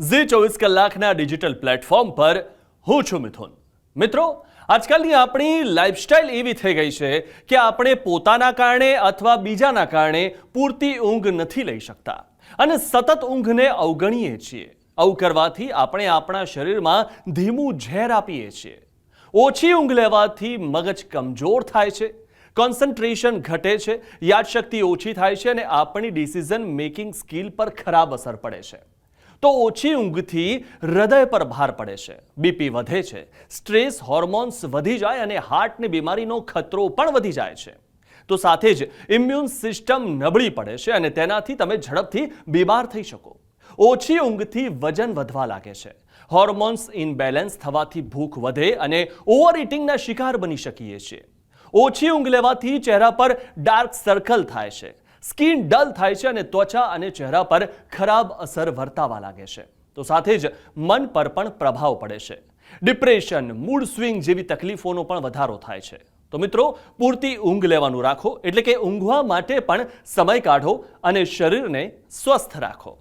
ઝી ચોવીસ કલાકના digital platform પર હું છું મિથુન. મિત્રો, આજકાલની આપણી લાઈફસ્ટાઈલ એવી થઈ ગઈ છે કે આપણે પોતાના કારણે અથવા બીજાના કારણે પૂરતી ઊંઘ નથી લઈ શકતા. અને સતત ઊંઘને અવગણીએ છીએ. આવું કરવાથી આપણે આપણા શરીરમાં ધીમું ઝેર આપીએ છીએ. ઓછી ઊંઘ લેવાથી મગજ કમજોર થાય છે. કોન્સન્ટ્રેશન ઘટે છે, યાદશક્તિ ઓછી થાય છે અને આપણી ડિસિઝન મેકિંગ સ્કિલ પર ખરાબ અસર પડે છે. તો ઓછી ઊંઘથી હૃદય પર ભાર પડે છે. બીપી વધે છે. સ્ટ્રેસ હોર્મોન્સ વધી જાય અને હાર્ટની બીમારીનો ખતરો પણ વધી જાય છે. તો સાથે જ ઇમ્યુન સિસ્ટમ નબળી પડે છે અને તેનાથી તમે ઝડપથી બીમાર થઈ શકો. ઓછી ઊંઘથી વજન વધવા લાગે છે. હોર્મોન્સ ઇનબેલેન્સ થવાથી ભૂખ વધે અને ઓવર ઇટિંગના શિકાર બની શકીએ છીએ. ઓછી ઊંઘ લેવાથી ચહેરા પર ડાર્ક સર્કલ થાય છે. સ્કિન ડલ થાય છે અને ત્વચા અને ચહેરા પર ખરાબ અસર વર્તાવા લાગે છે. તો સાથે જ મન પર પણ પ્રભાવ પડે છે. ડિપ્રેશન, મૂડ સ્વિંગ જેવી તકલીફોનો પણ વધારો થાય છે. તો મિત્રો, પૂરતી ઊંઘ લેવાનું રાખો, એટલે કે ઊંઘવા માટે પણ સમય કાઢો અને શરીરને સ્વસ્થ રાખો.